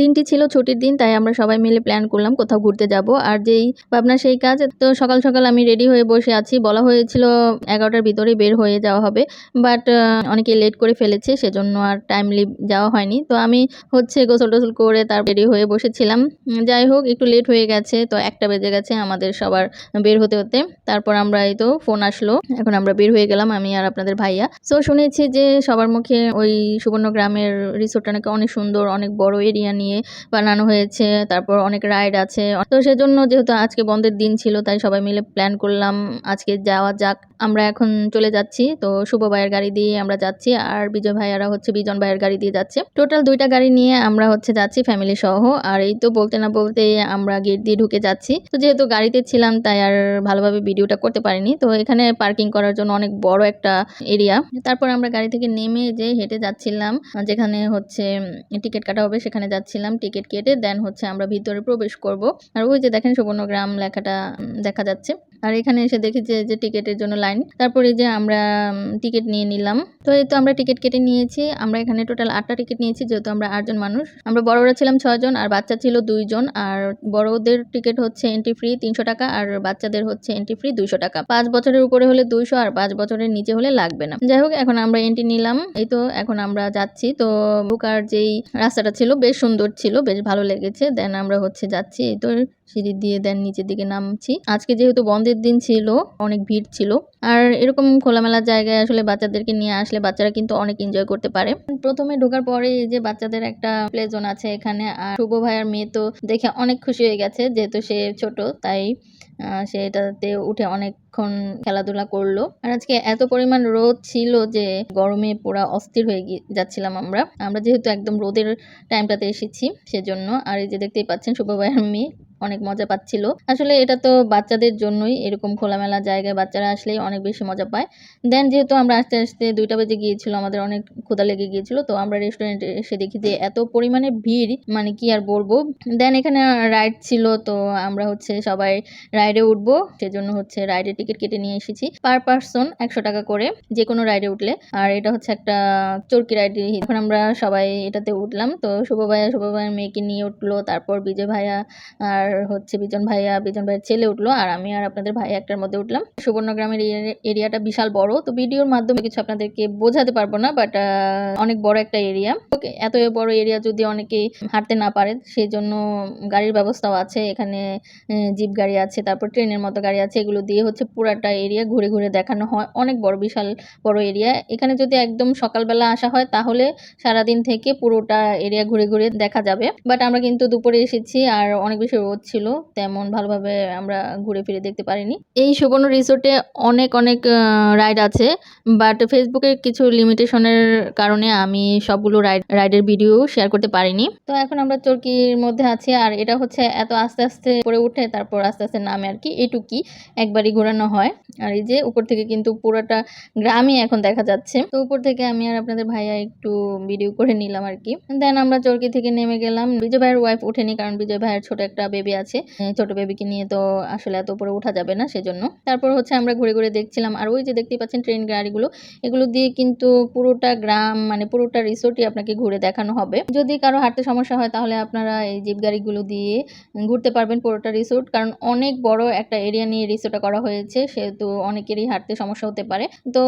দিনটি ছিল ছুটির দিন, তাই আমরা সবাই মিলে প্ল্যান করলাম কোথাও ঘুরতে যাব। আর যেই ভাবনা, সেই কাজ, তো সকাল সকাল আমি রেডি হয়ে বসে আছি। বলা হয়েছিল এগারোটার ভিতরে বের হয়ে যাওয়া হবে বাট অনেকে লেট করে ফেলেছে, সেজন্য আর টাইমলি যাওয়া হয়নি। তো আমি হচ্ছে গোসল টোসল করে তার রেডি হয়ে বসেছিলাম। যাই হোক, একটু লেট হয়ে গেছে, তো একটা বেজে গেছে আমাদের সবার বের হতে হতে। তারপর আমরা এই তো ফোন আসলো, এখন আমরা বের হয়ে গেলাম, আমি আর আপনাদের ভাইয়া। সো শুনেছি যে সবার মুখে ওই সুবর্ণ গ্রামের রিসোর্টটা নাকি অনেক সুন্দর, অনেক বড় এরিয়া নিয়ে। বানানো হয়েছে, তারপর অনেক রাইড আছে। তো সেজন্য যেহেতু আজকে বন্ধের দিন ছিল, তাই সবাই মিলে প্ল্যান করলাম আজকে যাওয়া যাক। আমরা এখন চলে যাচ্ছি, তো শুভ ভাইয়ের গাড়ি দিয়ে আমরা যাচ্ছি, আর বিজয় ভাইয়ারা হচ্ছে বিজন ভাইয়ের গাড়ি দিয়ে যাচ্ছে। টোটাল দুইটা গাড়ি নিয়ে আমরা হচ্ছে যাচ্ছি ফ্যামিলি সহ, আর এই তো বলতে না বলতে আমরা গেট দিয়ে ঢুকে যাচ্ছি। তো যেহেতু গাড়িতে ছিলাম, তাই আর ভালোভাবে ভিডিওটা করতে পারিনি। তো এখানে পার্কিং করার জন্য অনেক বড় একটা এরিয়া তারপর আমরা গাড়ি থেকে নেমে যে হেঁটে যাচ্ছিলাম, যেখানে হচ্ছে টিকিট কাটা হবে, সেখানে যাচ্ছিলাম টিকিট কেটে দেন হচ্ছে আমরা ভিতরে প্রবেশ করব। আর ওই যে দেখেন সুবর্ণগ্রাম লেখাটা দেখা যাচ্ছে। আর এখানে এসে দেখি যে যে টিকিটের জন্য লাইন। তারপরে যে আমরা টিকিট নিয়ে নিলাম। তো এই তো আমরা টিকিট কেটে নিয়েছি। আমরা এখানে টোটাল আটটা টিকিট নিয়েছি, যেহেতু আমরা আটজন মানুষ। আমরা বড়রা ছিলাম ছয়জন, আর বাচ্চা ছিল দুইজন। আর বড়দের টিকিট হচ্ছে এন্ট্রি ফ্রি তিনশো টাকা, আর বাচ্চাদের হচ্ছে এন্ট্রি ফ্রি দুইশো টাকা। পাঁচ বছরের উপরে হলে দুইশো, আর পাঁচ বছরের নিচে হলে লাগবে না। যাই হোক, এখন আমরা এন্ট্রি নিলাম। এই তো এখন আমরা যাচ্ছি। তো বুকার যেই রাস্তাটা ছিল, বেশ সুন্দর ছিল, বেশ ভালো লেগেছে। দেন আমরা হচ্ছে যাচ্ছি। এই তো সিঁড়ি দিয়ে দেন নিচের দিকে নামছি। আজকে যেহেতু বন্ধের দিন ছিল, অনেক ভিড় ছিল। আর এরকম খোলামেলা জায়গায় আসলে বাচ্চাদেরকে নিয়ে আসলে বাচ্চারা কিন্তু অনেক এনজয় করতে পারে। প্রথমে ঢোকার পরে এই যে বাচ্চাদের একটা প্লে জোন আছে এখানে। আর শুভ ভাইয়ার মেয়ে তো দেখে অনেক খুশি হয়ে গেছে, যেহেতু সে ছোট, তাই আহ, সে উঠে অনেকক্ষণ খেলাধুলা করল। আর আজকে এত পরিমাণ রোদ ছিল যে গরমে পুরা অস্থির হয়ে যাচ্ছিলাম আমরা। আমরা যেহেতু একদম রোদের টাইমটাতে এসেছি সেজন্য। আর এই যে দেখতেই পাচ্ছেন শুভ ভাইয়ার মেয়ে অনেক মজা পাচ্ছিল। আসলে এটা তো বাচ্চাদের জন্যই এরকম খোলামেলা জায়গায় বাচ্চারা আসলেই অনেক বেশি মজা পায়। দেন যেহেতু আমরা আস্তে আস্তে দুইটা বেজে গিয়েছিল আমাদের অনেক ক্ষুধা লেগে গিয়েছিল তো আমরা রেস্টুরেন্টে এসে দেখি যে এত পরিমাণে ভিড় মানে কি আর বলব? দেন এখানে রাইড ছিল তো আমরা হচ্ছে সবাই রাইডে উঠবো, সেজন্য হচ্ছে রাইডের টিকিট কেটে নিয়ে এসেছি। পার পার্সন একশো টাকা করে যে কোনো রাইডে উঠলে। আর এটা হচ্ছে একটা চরকি রাইড এখন আমরা সবাই এটাতে উঠলাম। তো শুভ ভাইয়া শুভ ভাইয়ের মেয়েকে নিয়ে উঠল, তারপর বিজয় ভাইয়া আর হচ্ছে বিজন ভাইয়া, বিজন ভাইয়ের ছেলে উঠল, আর আমি আর আপনাদের ভাই একটার মধ্যে উঠলাম। সুবর্ণগ্রামের এরিয়া- এরিয়াটা বিশাল বড়, তো ভিডিওর মাধ্যমে কিছু আপনাদেরকে বোঝাতে পারব না বাট অনেক বড় একটা এরিয়া। ওকে, এত বড় এরিয়া যদি অনেকেই হাঁটতে না পারে সেই জন্য গাড়ির ব্যবস্থাও আছে, এখানে জিপ গাড়ি আছে, তারপর ট্রেনের মতো গাড়ি আছে, এগুলো দিয়ে হচ্ছে পুরাটা এরিয়া ঘুরে ঘুরে দেখানো হয়। অনেক বড়, বিশাল বড় এরিয়া এখানে যদি একদম সকালবেলা আসা হয়, তাহলে সারাদিন থেকে পুরোটা এরিয়া ঘুরে ঘুরে দেখা যাবে। বাট আমরা কিন্তু দুপুরে এসেছি আর অনেক বেশি রোদ ছিল, তেমন ভালোভাবে আমরা ঘুরে ফিরে দেখতে পারিনি। এই সুবর্ণ রিসোর্টে অনেক অনেক রাইড আছে। বাট ফেসবুকের কিছু লিমিটেশনের কারণে আমি সবগুলো রাইড রাইডের ভিডিও শেয়ার করতে পারিনি। তো এখন আমরা চরকির মধ্যে আছি, আর এটা হচ্ছে এত আস্তে আস্তে পরে উঠে, তারপর আস্তে আস্তে নামে আর কি এটুকি একবারই ঘোরানো হয়। আর এই যে উপর থেকে কিন্তু পুরোটা গ্রামই এখন দেখা যাচ্ছে। তো উপর থেকে আমি আর আপনাদের ভাইয়া একটু ভিডিও করে নিলাম আর কি দেন আমরা চরকি থেকে নেমে গেলাম। বিজয় ভাইয়ের ওয়াইফ ওঠেনি কারণ বিজয় ভাইয়ের ছোট একটা বেবি আছে। ছোট বেবিকে নিয়ে তো আসলে এত উপরে ওঠা যাবে না সেজন্য। তারপর হচ্ছে আমরা ঘুরে ঘুরে দেখছিলাম আর ওই যে দেখতেই পাচ্ছেন ট্রেন গাড়িগুলো, এগুলো দিয়ে কিন্তু পুরোটা গ্রাম মানে পুরোটা রিসোর্টই আপনাকে ঘুরে দেখানো হবে। যদি কারও হাঁটতে সমস্যা হয় তাহলে আপনারা এই জিপ গাড়িগুলো দিয়ে ঘুরতে পারবেন পুরোটা রিসোর্ট কারণ অনেক বড় একটা এরিয়া নিয়ে রিসোর্টটা করা হয়েছে, সেহেতু অনেকেরই হাঁটতে সমস্যা হতে পারে। তো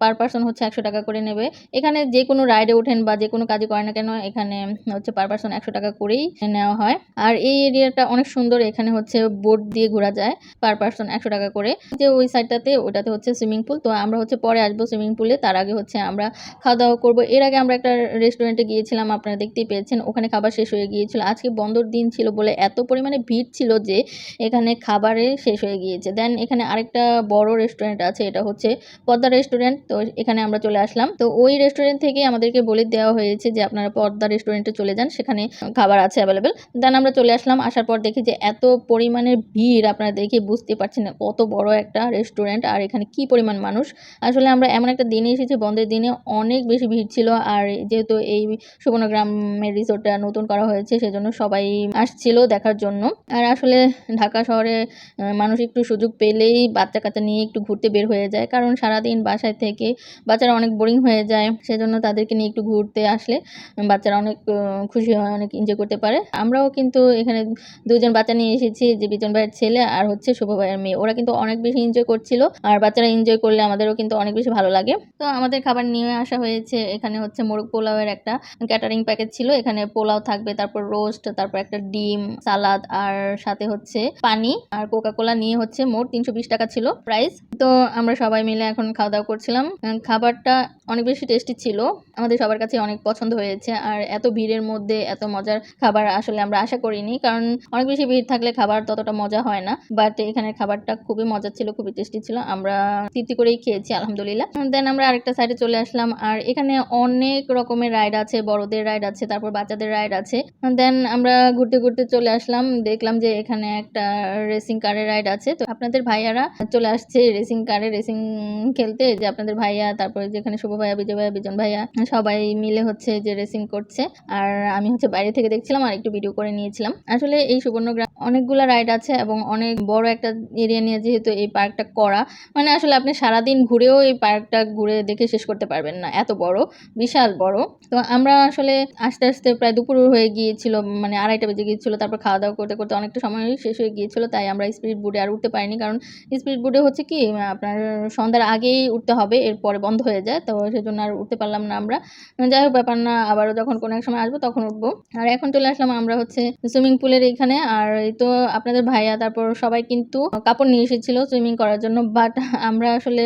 পার পার্সন হচ্ছে একশো টাকা করে নেবে। এখানে যে কোনো রাইডে ওঠেন বা যে কোনো কাজে করেন না কেন, এখানে হচ্ছে পার পার্সন একশো টাকা করেই নেওয়া হয়। আর এই এরিয়াটা অনেক সুন্দর, এখানে হচ্ছে বোট দিয়ে ঘোরা যায় পার পার্সন একশো টাকা করে। যে ওই সাইডটাতে ওটাতে হচ্ছে সুইমিং পুল তো আমরা হচ্ছে পরে আসব সুইমিং পুলে তার আগে হচ্ছে আমরা খাওয়া দাওয়া করব। এর আগে আমরা একটা রেস্টুরেন্টে গিয়েছিলাম, আপনারা দেখতেই পেয়েছেন, ওখানে খাবার শেষ হয়ে গিয়েছিল। আজকে বন্ধর দিন ছিল বলে এত পরিমাণে ভিড় ছিল যে, এখানে খাবারে শেষ হয়ে গিয়েছে। দেন এখানে আরেকটা বড় রেস্টুরেন্ট আছে, এটা হচ্ছে পদ্মা রেস্টুরেন্ট তো এখানে আমরা চলে আসলাম। তো ওই রেস্টুরেন্ট থেকে আমাদেরকে বলে দেওয়া হয়েছে যে আপনারা পদ্মা রেস্টুরেন্টে চলে যান, সেখানে খাবার আছে অ্যাভেলেবেল দেন আমরা চলে আসলাম, আসার পর দেখি যে এত পরিমাণে ভিড় আপনারা দেখে বুঝতে পারছেন না, কত বড় একটা রেস্টুরেন্ট আর এখানে কি পরিমাণ মানুষ। আসলে আমরা এমন একটা দিনে এসেছি, বন্ধের দিনে অনেক বেশি ভিড় ছিল আর যেহেতু এই সুবর্ণগ্রামের রিসোর্টটা নতুন করা হয়েছে, সেজন্য সবাই আসছিল দেখার জন্য। আর আসলে ঢাকা শহরে মানুষ একটু সুযোগ পেলেই বাচ্চা কাচ্চা নিয়ে একটু ঘুরতে বের হয়ে যায়। কারণ সারাদিন বাসায় থেকে বাচ্চারা অনেক বোরিং হয়ে যায়, সেজন্য তাদেরকে নিয়ে একটু ঘুরতে আসলে বাচ্চারা অনেক খুশি হয়, অনেক এনজয় করতে পারে। আমরাও কিন্তু এখানে দুজন বাচ্চা নিয়ে এসেছি, যে বিজন ভাইয়ের ছেলে আর হচ্ছে শুভ ভাইয়ের মেয়ে। ওরা কিন্তু অনেক বেশি এনজয় করছিল আর বাচ্চারা এনজয় করলে আমাদেরও কিন্তু অনেক বেশি ভালো লাগে। তো আমাদের খাবার নিয়ে আসা হয়েছে, এখানে হচ্ছে মোরগ পোলাওয়ের একটা ক্যাটারিং প্যাকেজ ছিল। এখানে পোলাও থাকবে, তারপর রোস্ট তারপর একটা ডিম সালাদ আর সাথে হচ্ছে পানি আর কোকা কোলা নিয়ে হচ্ছে মোট তিনশো বিশ টাকা ছিল প্রাইস তো আমরা সবাই মিলে এখন খাওয়া দাওয়া করছিলাম খাবারটা অনেক বেশি টেস্টি ছিল। আমাদের সবার কাছে অনেক পছন্দ হয়েছে। আর এত ভিড়ের মধ্যে এত মজার খাবার আসলে আমরা আশা করিনি। কারণ অনেক বেশি ভিড় থাকলে খাবার ততটা মজা হয় না। বাট এখানের খাবারটা খুবই মজা ছিল, খুবই টেস্টি ছিল। আমরা তৃপ্তি করেই খেয়েছি, আলহামদুলিল্লাহ। দেন আমরা আরেকটা সাইডে চলে আসলাম। আর এখানে অনেক রকমের রাইড আছে। বড়দের রাইড আছে, তারপর বাচ্চাদের রাইড আছে। দেন আমরা ঘুরতে ঘুরতে চলে আসলাম। দেখলাম যে এখানে একটা রেসিং কারের রাইড আছে। তো আপনাদের ভাইয়ারা চলে আসছে রেসিং কারে রেসিং খেলতে। যে আপনাদের ভাইয়া, তারপরে যেখানে শুভ ভাইয়া, বিজয় ভাইয়া, বিজন ভাইয়া, সবাই মিলে হচ্ছে যে রেসিং করছে। আর আমি হচ্ছে বাইরে থেকে দেখছিলাম আর একটু ভিডিও করে নিয়েছিলাম। আসলে এই সুবর্ণগ্রাম অনেকগুলো রাইড আছে এবং অনেক বড় একটা এরিয়া নিয়ে যেহেতু এই পার্কটা করা মানে আসলে আপনি সারাদিন ঘুরেও এই পার্কটা ঘুরে দেখে শেষ করতে পারবেন না। এত বড়, বিশাল বড়। তো আমরা আসলে আস্তে আস্তে প্রায় দুপুর হয়ে গিয়েছিল মানে আড়াইটা বেজে গিয়েছিল, তারপর খাওয়া দাওয়া করতে করতে অনেকটা সময় শেষ হয়ে গিয়েছিল, তাই আমরা স্পিড বোর্ডে আর উঠতে পারিনি। কারণ স্পিড বোর্ডে হচ্ছে কি আপনার সন্ধ্যার আগেই উঠতে হবে, এরপরে বন্ধ হয়ে যায়। তো সেজন্য আর উঠতে পারলাম না আমরা। যাই হোক, ব্যাপার না, আবারও যখন কোনো এক সময় আসব তখন উঠবো। আর এখন চলে আসলাম আমরা হচ্ছে সুইমিং পুলের এখানে আর এই তো আপনাদের ভাইয়া, তারপর সবাই কিন্তু কাপড় নিয়ে এসেছিল সুইমিং করার জন্য। বাট আমরা আসলে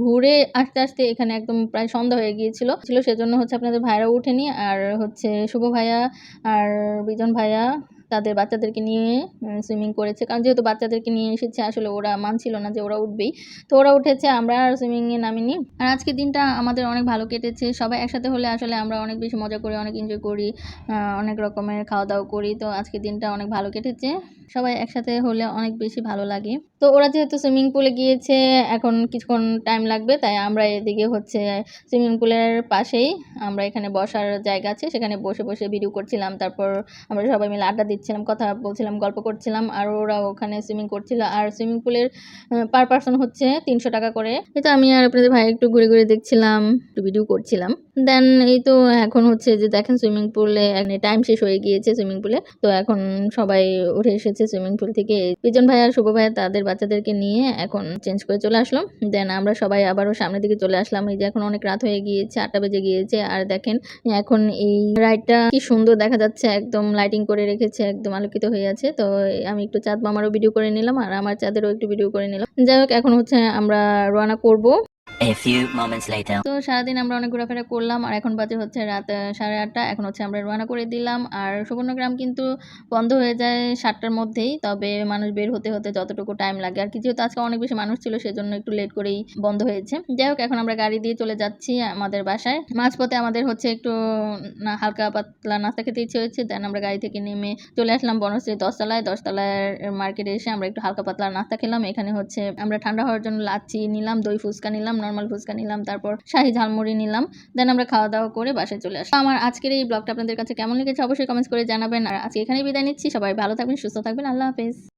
ঘুরে আস্তে আস্তে এখানে একদম প্রায় সন্ধ্যা হয়ে গিয়েছিল। ছিল সেজন্য হচ্ছে আপনাদের ভাইয়ারা উঠেনি। আর হচ্ছে শুভ ভাইয়া, আর বিজন ভাইয়া তাদের বাচ্চাদেরকে নিয়ে সুইমিং করেছে। কারণ যেহেতু বাচ্চাদেরকে নিয়ে এসেছে, আসলে ওরা মানছিল না যে ওরা উঠবেই। তো ওরা উঠেছে, আমরা আর সুইমিংয়ে নামিনি। আর আজকের দিনটা আমাদের অনেক ভালো কেটেছে। সবাই একসাথে হলে আসলে আমরা অনেক বেশি মজা করি, অনেক এনজয় করি অনেক রকমের খাওয়া দাওয়া করি। তো আজকের দিনটা অনেক ভালো কেটেছে। সবাই একসাথে হলে অনেক বেশি ভালো লাগে। তো ওরা যেহেতু সুইমিং পুলে গিয়েছে, এখন কিছুক্ষণ টাইম লাগবে, তাই আমরা এদিকে হচ্ছে সুইমিং পুলের পাশেই আমরা এখানে বসার জায়গা আছে, সেখানে বসে বসে ভিডিও করছিলাম, তারপর আমরা সবাই মিলে আড্ডা দিচ্ছিলাম, কথা বলছিলাম, গল্প করছিলাম, আর ওরা ওখানে সুইমিং করছিল, আর সুইমিং পুলের পার পার্সন হচ্ছে তিনশো টাকা করে। তো আমি আর আপনাদের ভাই একটু ঘুরে ঘুরে দেখছিলাম, একটু ভিডিও করছিলাম। দেন এই তো এখন হচ্ছে যে দেখেন সুইমিং পুলে টাইম শেষ হয়ে গিয়েছে সুইমিং পুলে তো এখন সবাই উঠে এসেছে সুইমিং পুল থেকে। পিজন ভাই আর শুভ ভাই, তাদের বাচ্চাদেরকে নিয়ে এখন চেঞ্জ করে চলে আসলাম। দেন আমরা সবাই আবারও সামনের দিকে চলে আসলাম। এই যে এখন অনেক রাত হয়ে গিয়েছে, আটটা বেজে গিয়েছে। আর দেখেন, এখন এই রাইডটা কি সুন্দর দেখা যাচ্ছে। একদম লাইটিং করে রেখেছে, একদম আলোকিত হয়ে আছে। তো আমি একটু চাঁদ মামারও ভিডিও করে নিলাম আর আমার চাঁদেরও একটু ভিডিও করে নিলাম। যাই হোক, এখন হচ্ছে আমরা রওনা করব। তো সারাদিন আমরা অনেক ঘোরাফেরা করলাম, আর এখন বাজে হচ্ছে রাত সাড়ে আটটা। এখন হচ্ছে আমরা রওনা করে দিলাম। আর সুবর্ণগ্রাম কিন্তু বন্ধ হয়ে যায় সাতটার মধ্যেই, তবে মানুষ বের হতে হতে যতটুকু টাইম লাগে। আর কি, যেহেতু আজকে অনেক বেশি মানুষ ছিল, সেজন্য একটু লেট করেই বন্ধ হয়েছে। যাই হোক, এখন আমরা গাড়ি দিয়ে চলে যাচ্ছি আমাদের বাসায়। মাঝপথে আমাদের হচ্ছে একটু হালকা পাতলা নাস্তা খেতে ইচ্ছে হয়েছে। দেন আমরা গাড়ি থেকে নেমে চলে আসলাম বনশ্রী দশতলায়। দশতলায় মার্কেটে এসে আমরা একটু হালকা পাতলা নাস্তা খেলাম। এখানে হচ্ছে আমরা ঠান্ডা হওয়ার জন্য লাচ্ছি নিলাম, দই ফুচকা নিলাম নর্মাল ফুচকা নিলাম, তারপর শাহি ঝালমুড়ি নিলাম দেন আমরা খাওয়া দাওয়া করে বাসায় চলে আসলাম। আমার আজকের এই ব্লগটা আপনাদের কাছে কেমন লেগেছে অবশ্যই কমেন্টস করে জানাবেন। আর আজকে এখানেই বিদায় নিচ্ছি, সবাই ভালো থাকবেন, সুস্থ থাকবেন, আল্লাহ হাফেজ।